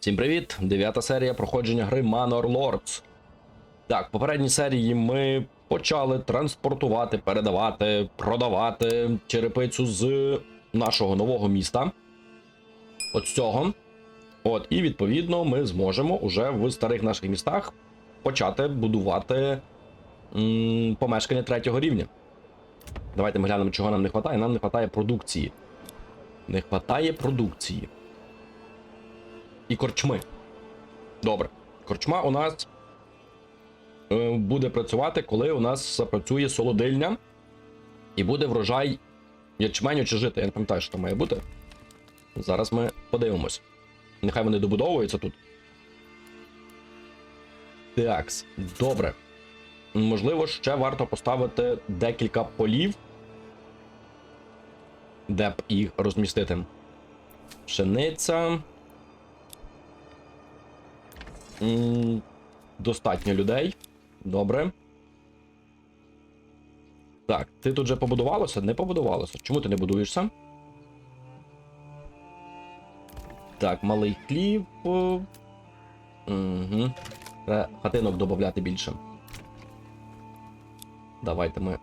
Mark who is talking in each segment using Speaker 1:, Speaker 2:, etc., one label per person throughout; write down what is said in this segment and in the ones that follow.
Speaker 1: Всім привіт! Дев'ята серія проходження гри Manor Lords. Так, в попередній серії ми почали транспортувати, передавати, продавати черепицю з нашого нового міста. От цього. От, і відповідно ми зможемо уже в старих наших містах почати будувати помешкання третього рівня. Давайте ми глянемо, чого нам не вистачає. Нам не вистачає продукції. Не вистачає продукції і корчми. Добре. Корчма у нас е, буде працювати, коли у нас запрацює солодильня і буде врожай ячменю чи жити. Я не пам'ятаю, що там має бути. Зараз ми подивимось. Нехай вони добудовуються тут. Такс, добре. Можливо, ще варто поставити декілька полів, де б їх розмістити. Пшениця. Достатньо людей. Добре. Так, ти тут же побудувалося? Не побудувалося. Чому ти не будуєшся? Так, малий хліб. Угу. Хатинок додати більше. Давайте ми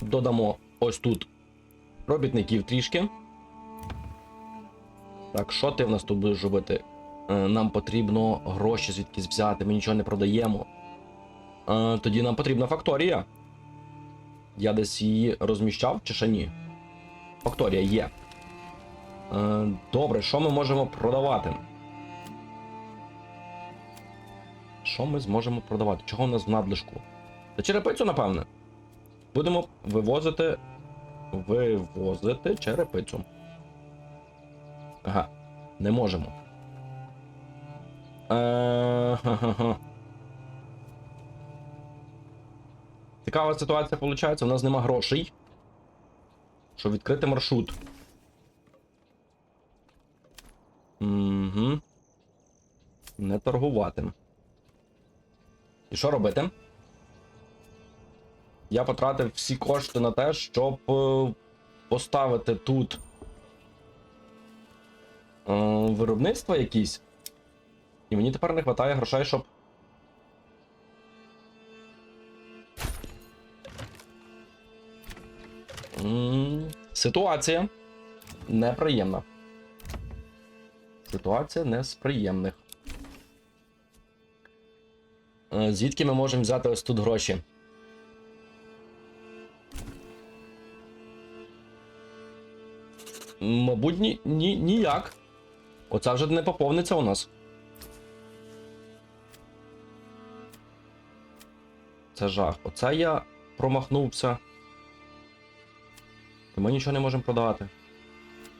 Speaker 1: додамо ось тут робітників трішки. Так, що ти в нас тут будеш робити? Е, Нам потрібно гроші звідкись взяти, ми нічого не продаємо. Е, Тоді нам потрібна факторія. Я десь її розміщав чи ще ні? Факторія є. Е, Добре, що ми можемо продавати? Що ми зможемо продавати? Чого у нас в надлишку? Та черепицю, напевне. Будемо вивозити. Вивозити черепицю. Ага, не можемо. Е. Цікава ситуація виходить, у нас нема грошей. Щоб відкрити маршрут. Угу. Не торгувати. І що робити? Я потратив всі кошти на те, щоб е, поставити тут е, виробництво якісь. І мені тепер не вистачає грошей, щоб. Ситуація неприємна. Ситуація не з приємних. Е, Звідки ми можемо взяти ось тут гроші? Мабуть, ні, ні, ніяк. Оце вже не поповниться у нас. Це жах. Оце я промахнувся. І ми нічого не можемо продавати.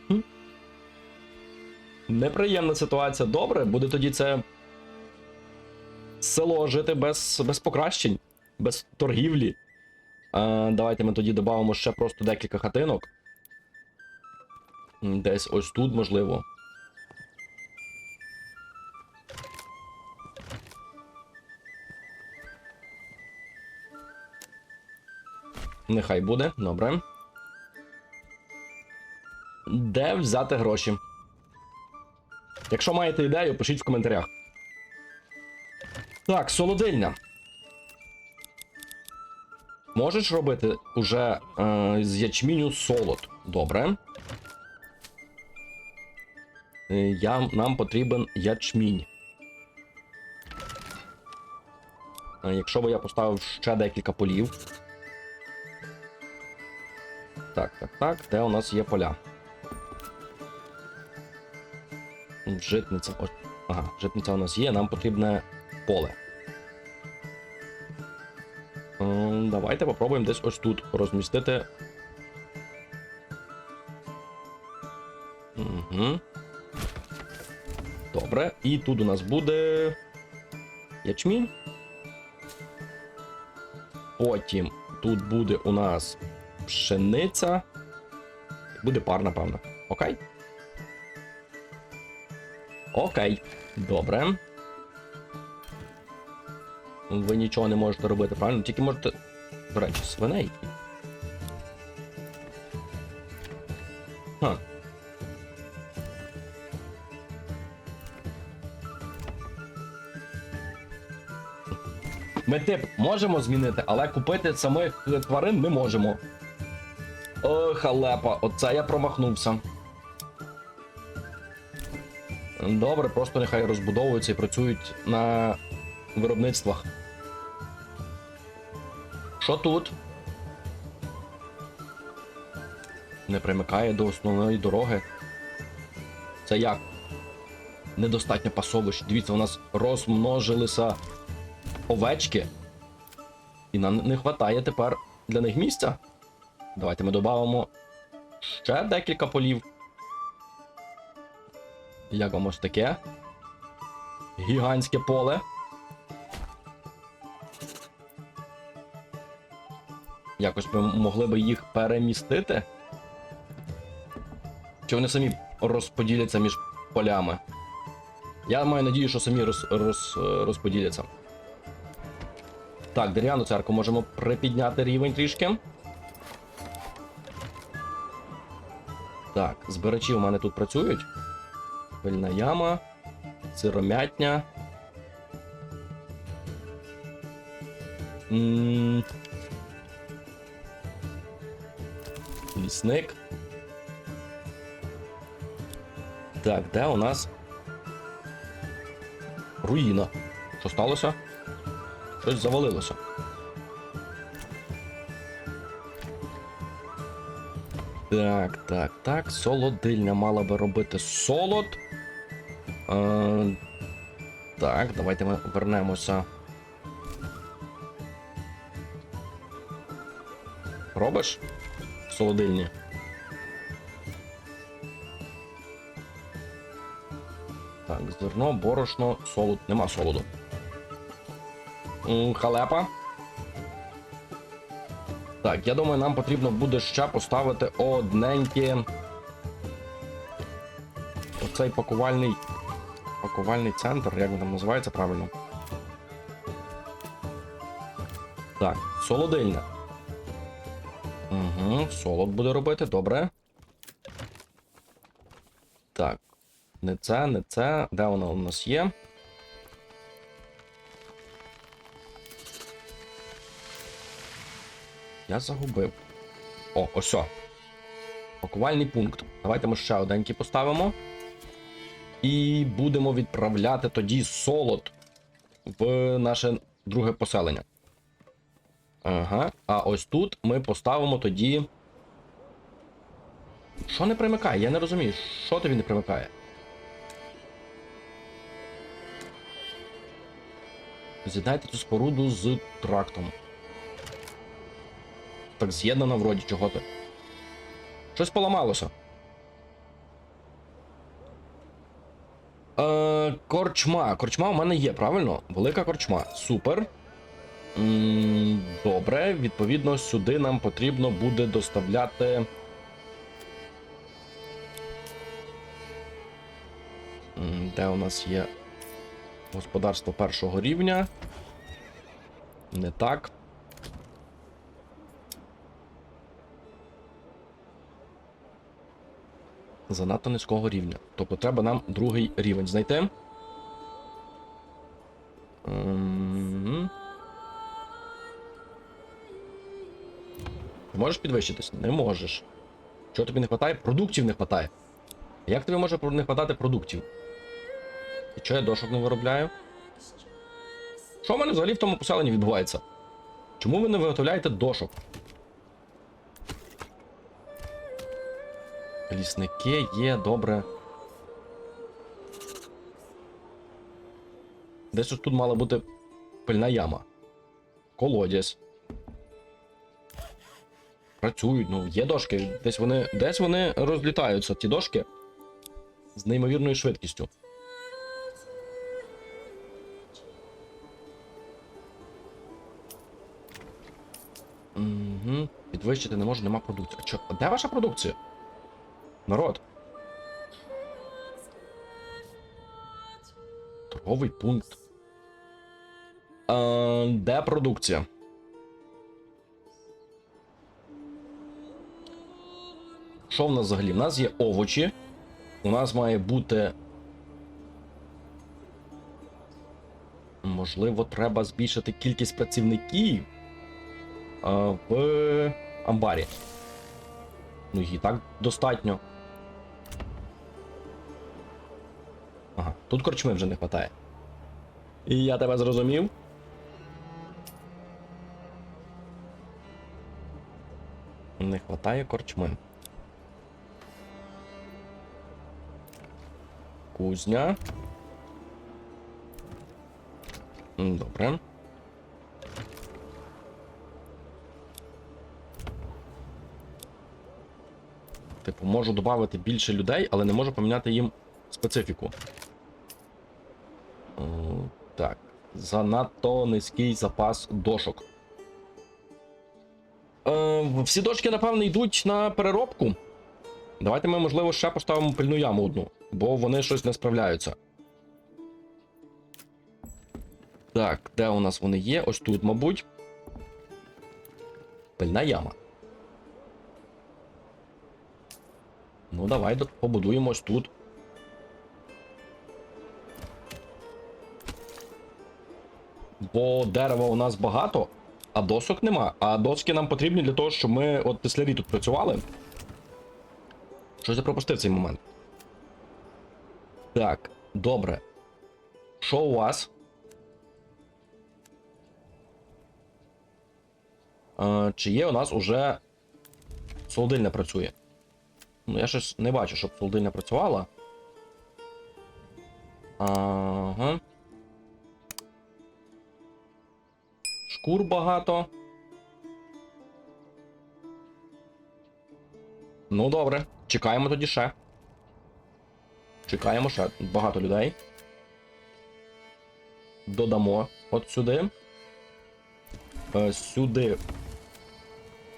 Speaker 1: Хм. Неприємна ситуація. Добре, буде тоді це село жити без, без покращень, без торгівлі. А, давайте ми тоді додамо ще просто декілька хатинок. Десь ось тут, можливо. Нехай буде, добре. Де взяти гроші? Якщо маєте ідею, пишіть в коментарях. Так, солодильня. Можеш робити уже е, з ячміню солод. Добре. Е, Я, нам потрібен ячмінь. Е, Якщо би я поставив ще декілька полів. Так, так, так. Де у нас є поля? Житниця. Ось. Ага, житниця у нас є, нам потрібне поле. Ем, Давайте попробуємо десь ось тут розмістити. Угу. Добре. І тут у нас буде. Ячмінь. Потім тут буде у нас пшениця. Буде пар, напевно. Окей. Окей. Добре. Ви нічого не можете робити, правильно? Тільки можете. До речі, свиней. Ха. Ми тип можемо змінити, але купити самих тварин ми можемо. О, халепа, оце я промахнувся. Добре, просто нехай розбудовуються і працюють на виробництвах. Що тут? Не примикає до основної дороги. Це як? Недостатньо пасовищ. Дивіться, у нас розмножилися овечки. І нам не вистачає тепер для них місця. Давайте ми додамо ще декілька полів. Як вам ось таке? Гігантське поле. Якось ми могли би їх перемістити. Чи вони самі розподіляться між полями? Я маю надію, що самі роз, роз, розподіляться. Так, дерев'яну церкву можемо припідняти рівень трішки. Так, збирачі у мене тут працюють. Пильна яма, сиромятня. Лісник. Так, де у нас руїна? Що сталося? Щось завалилося. Так, так, так. Солодильня мала би робити солод. Е, так, давайте ми вернемося. Робиш? Солодильні. Так, зерно, борошно, солод. Нема солоду. Халепа. Так, я думаю, нам потрібно буде ще поставити одненьке. Оцей пакувальний. Пакувальний центр, як він там називається правильно. Так, солодильня. Угу, солод буде робити, добре. Так. Не це, не це. Де воно у нас є? Я загубив. О, ось. Пакувальний пункт. Давайте ми ще оденький поставимо. І будемо відправляти тоді солод в наше друге поселення. Ага. А ось тут ми поставимо тоді. Що не примикає? Я не розумію, що тобі не примикає. З'єднайте цю споруду з трактом. Так з'єднано вроді чого то. Щось поламалося. Е, корчма. Корчма у мене є, правильно? Велика корчма. Супер. Добре, відповідно, сюди нам потрібно буде доставляти. Де у нас є господарство першого рівня? Не так. Занадто низького рівня. Тобто треба нам другий рівень знайти. Ти можеш підвищитись? Не можеш. Чого тобі не вистачає? Продуктів не вистачає. Як тобі може не вистачати продуктів? І чого я дошок не виробляю? Що в мене взагалі в тому поселенні відбувається? Чому ви не виготовляєте дошок? Лісники є, добре. Десь тут мала бути пильна яма. Колодязь. Працюють, ну, є дошки. Десь вони. Десь вони розлітаються, ті дошки. З неймовірною швидкістю. Угу. Підвищити не можу, нема продукції. А чо? Де ваша продукція? Народ. Торговий пункт. А, де продукція? Що в нас взагалі? У нас є овочі. У нас має бути. Можливо, треба збільшити кількість працівників в амбарі. Ну, і так достатньо. Тут корчми вже не вистачає. І я тебе зрозумів. Не вистачає корчми. Кузня. Добре. Типу, можу додати більше людей, але не можу поміняти їм специфіку. Так. Занадто низький запас дошок. Е, всі дошки, напевно, йдуть на переробку. Давайте ми, можливо, ще поставимо пильну яму одну, бо вони щось не справляються. Так, де у нас вони є? Ось тут, мабуть. Пильна яма. Ну, давай побудуємо ось тут. Бо дерева у нас багато, а досок нема. А доски нам потрібні для того, щоб ми от теслярі тут працювали. Щось я пропустив цей момент. Так, добре. Що у вас? Е, чи є у нас уже солодильня працює? Ну, я щось не бачу, щоб солодильня працювала. Ага. Шкур багато. Ну, добре. Чекаємо тоді ще. Чекаємо ще багато людей. Додамо от сюди. Е, сюди.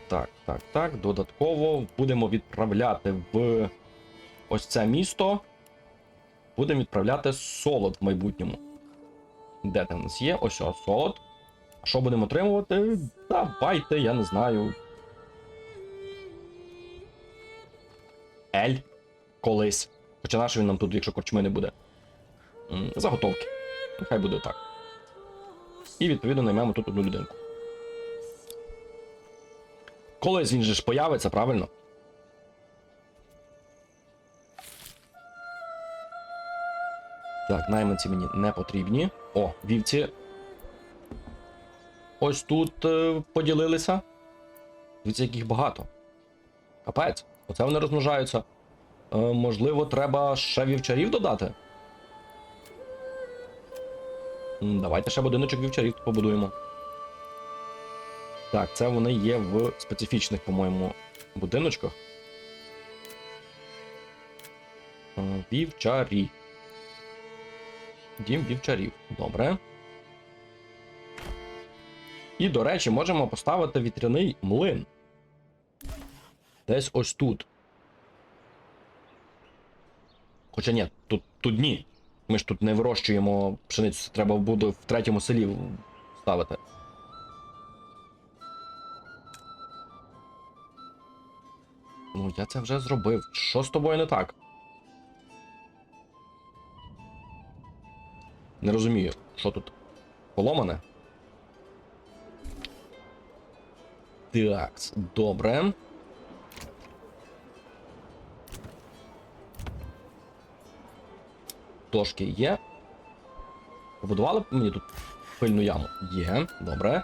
Speaker 1: Так, так, так. Додатково будемо відправляти в ось це місто. Будемо відправляти солод в майбутньому. Де там у нас є? Ось ось солод. Що будемо отримувати? Давайте, я не знаю. Ель. Колись. Хоча наш він нам тут, якщо корчми не буде. Заготовки. Нехай буде так. І відповідно наймемо тут одну людинку. Колись він же ж появиться, правильно? Так, найманці мені не потрібні. О, вівці. Ось тут е, поділилися. Дивіться, яких багато. Капець, оце вони розмножаються. Е, можливо, треба ще вівчарів додати. Давайте ще будиночок вівчарів побудуємо. Так, це вони є в специфічних, по-моєму, будиночках. Е, Вівчарі. Дім вівчарів. Добре. І, до речі, можемо поставити вітряний млин. Десь ось тут. Хоча ні, тут, тут ні. Ми ж тут не вирощуємо пшеницю, треба буде в третьому селі ставити. Ну, я це вже зробив. Що з тобою не так? Не розумію, що тут поломане. Так, добре. Дошки є. Побудували б мені тут пильну яму? Є, добре.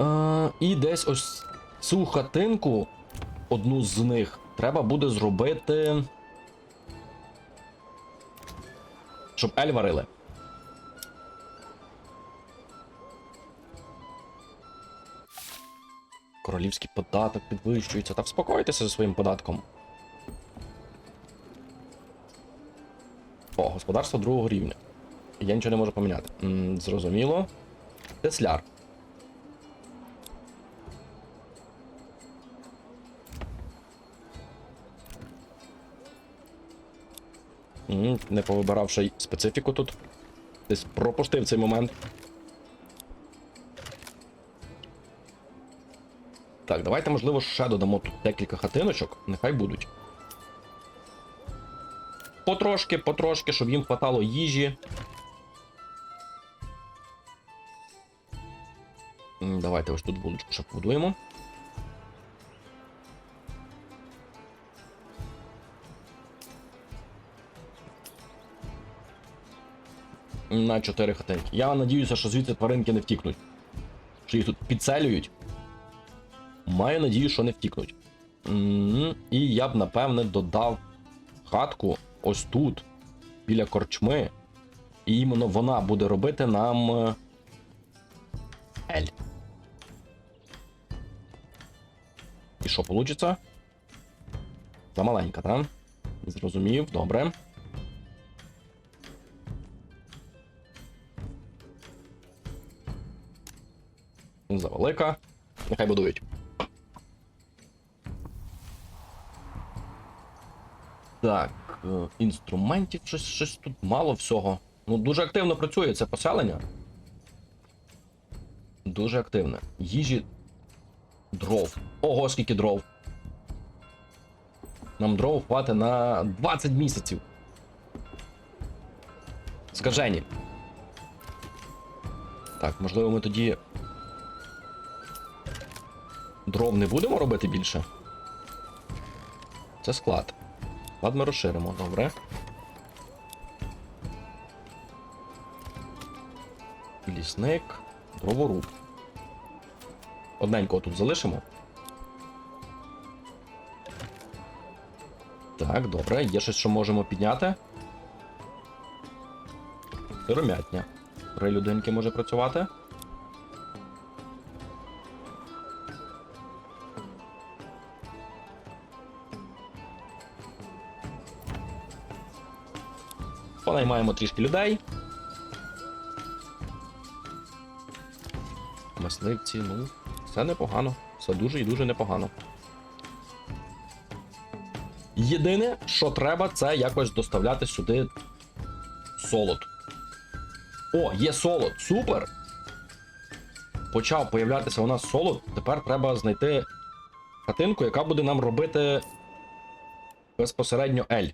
Speaker 1: Е, і десь ось цю хатинку, одну з них, треба буде зробити. Щоб ель варили. Королівський податок підвищується. Та вспокойтеся зі своїм податком. О, господарство другого рівня. Я нічого не можу поміняти. М, зрозуміло. Тесляр. М, Не повибиравши специфіку тут. Десь пропустив цей момент. Так, давайте, можливо, ще додамо тут декілька хатиночок. Нехай будуть. Потрошки, потрошки, щоб їм хватало їжі. Давайте ось тут вуличку ще побудуємо. На 4 хатинки. Я надіюся, що звідси тваринки не втікнуть. Що їх тут підцелюють. Маю надію, що не втікнуть. І я б, напевне, додав хатку ось тут, біля корчми. І іменно вона буде робити нам. е, Ель. І що получиться? Замаленька, так? Зрозумів, добре. Завелика. Нехай будують. Так, е, інструментів щось, щось тут мало всього. Ну, дуже активно працює це поселення. Дуже активне. Їжі дров. Ого, скільки дров. Нам дров хватить на 20 місяців. Скажені. Так, можливо, ми тоді. Дров не будемо робити більше. Це склад. Ми розширимо, добре. Лісник, дроворуб. Одненького тут залишимо. Так, добре, є щось, що можемо підняти. Сиромятня. Три людинки може працювати. Понаймаємо трішки людей. Мисливці, ну, все непогано. Все дуже і дуже непогано. Єдине, що треба, це якось доставляти сюди солод. О, є солод, супер! Почав появлятися у нас солод. Тепер треба знайти хатинку, яка буде нам робити безпосередньо ель.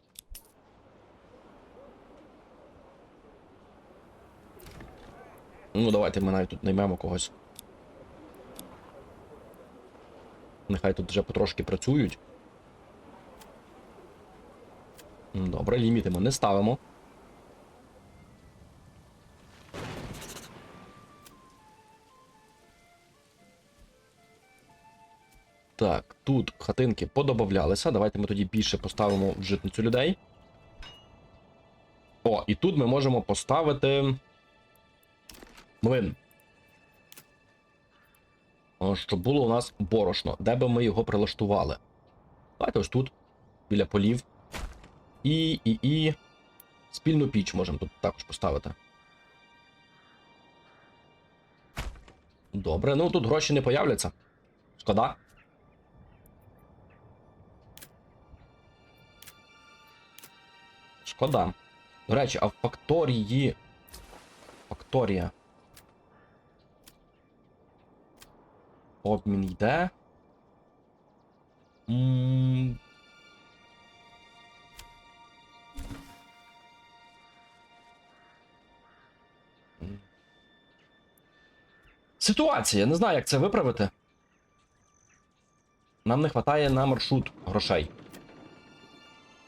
Speaker 1: Ну, давайте ми навіть тут наймемо когось. Нехай тут вже потрошки працюють. Добре, ліміти ми не ставимо. Так, тут хатинки подобавлялися. Давайте ми тоді більше поставимо в житницю людей. О, і тут ми можемо поставити. Млин. Щоб було у нас борошно, де би ми його прилаштували. Давайте ось тут, біля полів. І, і, і. Спільну піч можемо тут також поставити. Добре, ну тут гроші не появляться. Шкода. Шкода. До речі, а в факторії. Факторія. Обмін йде. Ситуація, не знаю, як це виправити. Нам не вистачає на маршрут грошей.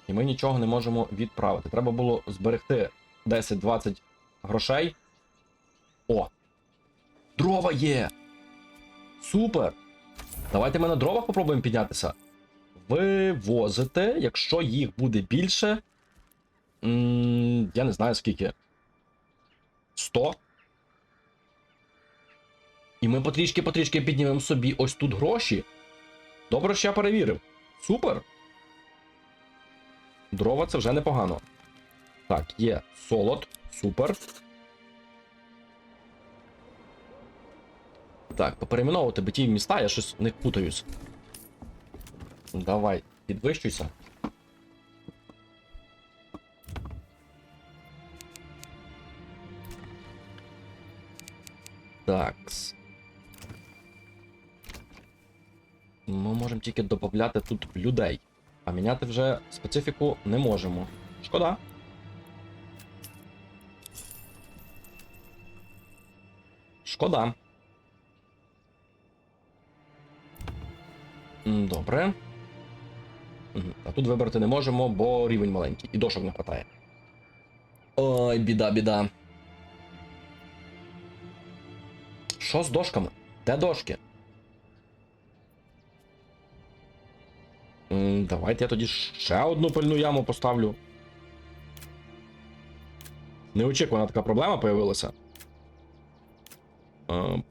Speaker 1: І ми нічого не можемо відправити. Треба було зберегти 10-20 грошей. О! Дрова є! Супер! Давайте ми на дровах попробуємо піднятися. Вивозите, якщо їх буде більше. м, я не знаю скільки. 100. І ми потрішки-потрішки піднімемо собі ось тут гроші. Добре, що я перевірив. Супер. Дрова це вже непогано. Так, є солод. Супер. Так, поперейменовувати би ті міста, я щось них путаюсь. Давай, підвищуйся. Такс. Ми можемо тільки додати тут людей. А міняти вже специфіку не можемо. Шкода. Шкода. Добре. А тут вибрати не можемо, бо рівень маленький, і дошок не вистачає. Ой, біда, біда. Що з дошками? Де дошки? Давайте я тоді ще одну пильну яму поставлю. Неочікувана така проблема появилася. Е,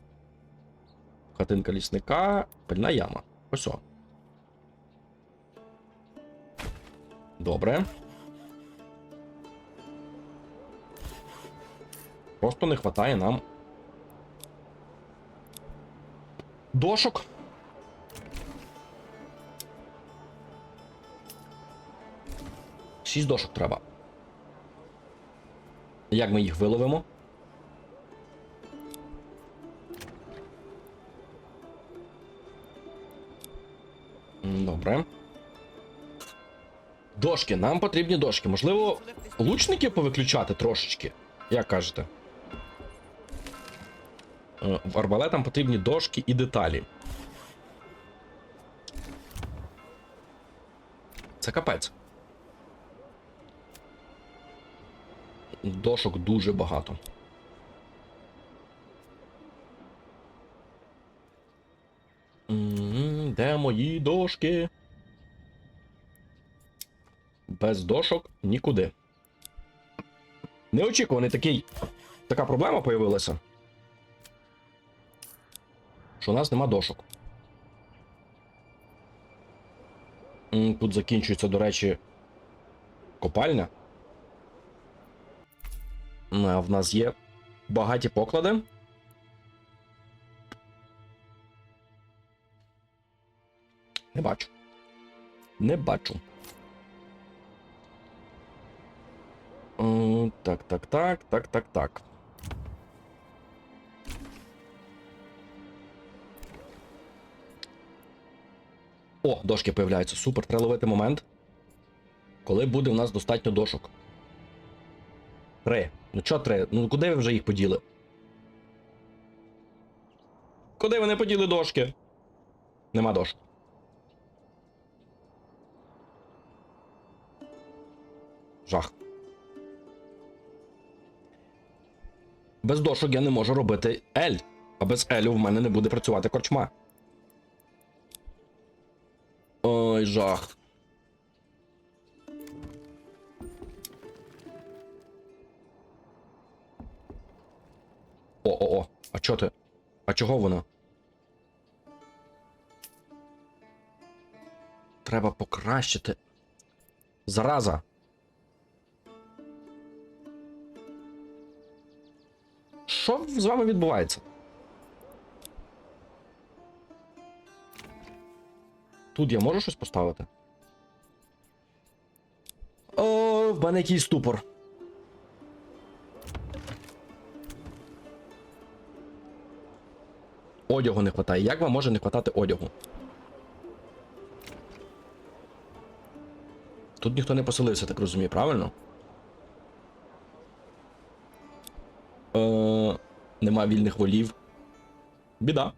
Speaker 1: Хатинка лісника, пильна яма. Ось о. Добре. Просто не вистачає нам. Дошок. Шість дошок треба. Як ми їх виловимо? Добре. Дошки, нам потрібні дошки. Можливо, лучники повиключати трошечки. Як кажете? Е, арбалетам потрібні дошки і деталі. Це капець. Дошок дуже багато. Де мої дошки? Без дошок нікуди. Неочікуваний такий. Така проблема появилася. Що у нас нема дошок. Тут закінчується, до речі, копальня. А в нас є багаті поклади. Не бачу. Не бачу. Так, так, так, так, так, так. О, дошки появляються. Супер, треба ловити момент. Коли буде у нас достатньо дошок. Три. Ну чо три? Ну куди ви вже їх поділи? Куди вони поділи дошки? Нема дошок. Жах. Без дошок я не можу робити Ель. А без Елю в мене не буде працювати корчма. Ой, жах. О-о-о. А чо ти? А чого воно? Треба покращити. Зараза. Що з вами відбувається? Тут я можу щось поставити? О, в мене якийсь ступор. Одягу не вистачає. Як вам може не вистачати одягу? Тут ніхто не поселився, так розумію, правильно? Е, нема вільних волів. Біда.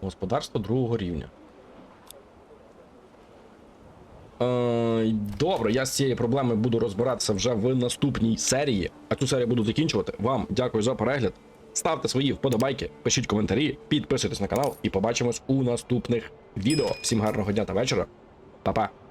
Speaker 1: Господарство другого рівня. Е, добре, я з цією проблемою буду розбиратися вже в наступній серії. А цю серію буду закінчувати. Вам дякую за перегляд. Ставте свої вподобайки, пишіть коментарі, підписуйтесь на канал і побачимось у наступних відео. Всім гарного дня та вечора. Па-па.